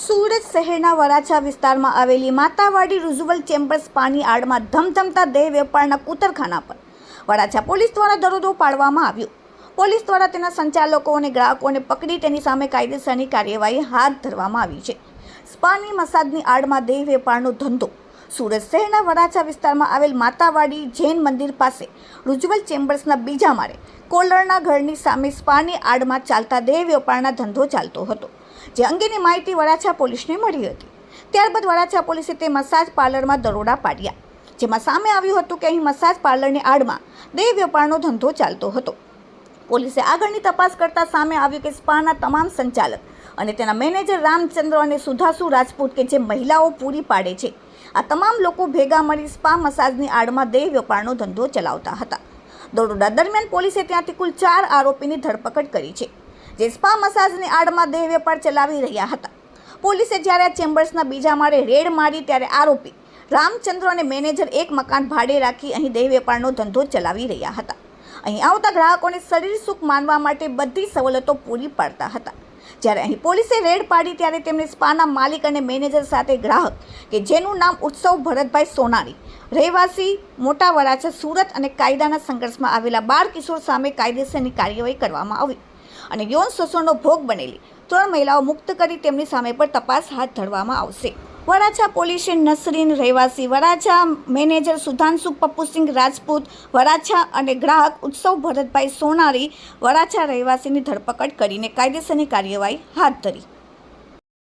સુરત શહેરના વરાછા વિસ્તારમાં આવેલી માતાવાડી રુઝુવલ ચેમ્બર્સ પાણી આડમાં ધમધમતા દેહ વેપારના કૂતરખાના પર વરાછા પોલીસ દ્વારા દરોડો પાડવામાં આવ્યો. પોલીસ દ્વારા તેના સંચાલકો અને ગ્રાહકોને પકડી તેની સામે કાયદેસરની કાર્યવાહી હાથ ધરવામાં આવી છે. સ્પાની મસાજની આડમાં દેહ વેપારનો ધંધો. સુરત શહેરના વરાછા વિસ્તારમાં આવેલ માતાવાડી જૈન મંદિર પાસે રૂજવલ ચેમ્બર્સના બીજા માળે કોલરના ઘરની સામે સ્પાની આડમાં ચાલતા દેહ વેપારના ધંધો ચાલતો હતો. જે અંગેની માહિતી વરાછા પોલીસને મળી હતી. ત્યારબાદ વરાછા પોલીસે તે મસાજ પાર્લરમાં દરોડા પાડ્યા, જેમાં સામે આવ્યું હતું કે અહીં મસાજ પાર્લરની આડમાં દેહ વેપારનો ધંધો ચાલતો હતો. પોલીસે આગળની તપાસ કરતા સામે આવ્યું કે સ્પાના તમામ સંચાલક અને તેના મેનેજર રામચંદ્ર અને સુધાસુ રાજપૂત કે જે મહિલાઓ પૂરી પાડે છે, આ તમામ લોકો ભેગા મળી સ્પા મસાજની આડમાં દેહ વેપારનો ધંધો ચલાવતા હતા. દરોડા દરમિયાન પોલીસે ત્યાંથી કુલ ચાર આરોપીની ધરપકડ કરી છે. જે સ્પા મસાજની આડમાં દેહ વેપાર ચલાવી રહ્યા હતા. પોલીસે જ્યારે ચેમ્બર્સના બીજા માળે રેડ મારી ત્યારે આરોપી રામચંદ્ર અને મેનેજર એક મકાન ભાડે રાખી અહીં દેહ વેપારનો ધંધો ચલાવી રહ્યા હતા. અહીં આવતા ગ્રાહકોને શરીર સુખ માનવા માટે બધી સવલતો પૂરી પાડતા હતા. જ્યારે અહીં પોલીસે રેડ પાડી ત્યારે તેમણે સ્પાના માલિક અને મેનેજર સાથે ગ્રાહક, કે જેનું નામ ઉત્સવ ભરતભાઈ સોનારી રહેવાસી મોટા વરાછા સુરત અને કાયદાના સંઘર્ષમાં આવેલા બાળ કિશોર સામે કાયદેસરની કાર્યવાહી કરવામાં આવી. અને યૌન શોષણનો ભોગ બનેલી. ત્રણ મહિલાઓ મુક્ત કરી તેમની સામે પર તપાસ હાથ ધરવામાં આવશે. વરાછા પોલીસે નસરીન રહેવાસી વરાછા મેનેજર સુધાંશુ પપ્પુસિંહ રાજપૂત, વરાછા અને ગ્રાહક ઉત્સવ ભરતભાઈ સોનારી વરાછા રહેવાસીની ધરપકડ કરીને કાયદેસરની કાર્યવાહી હાથ ધરી.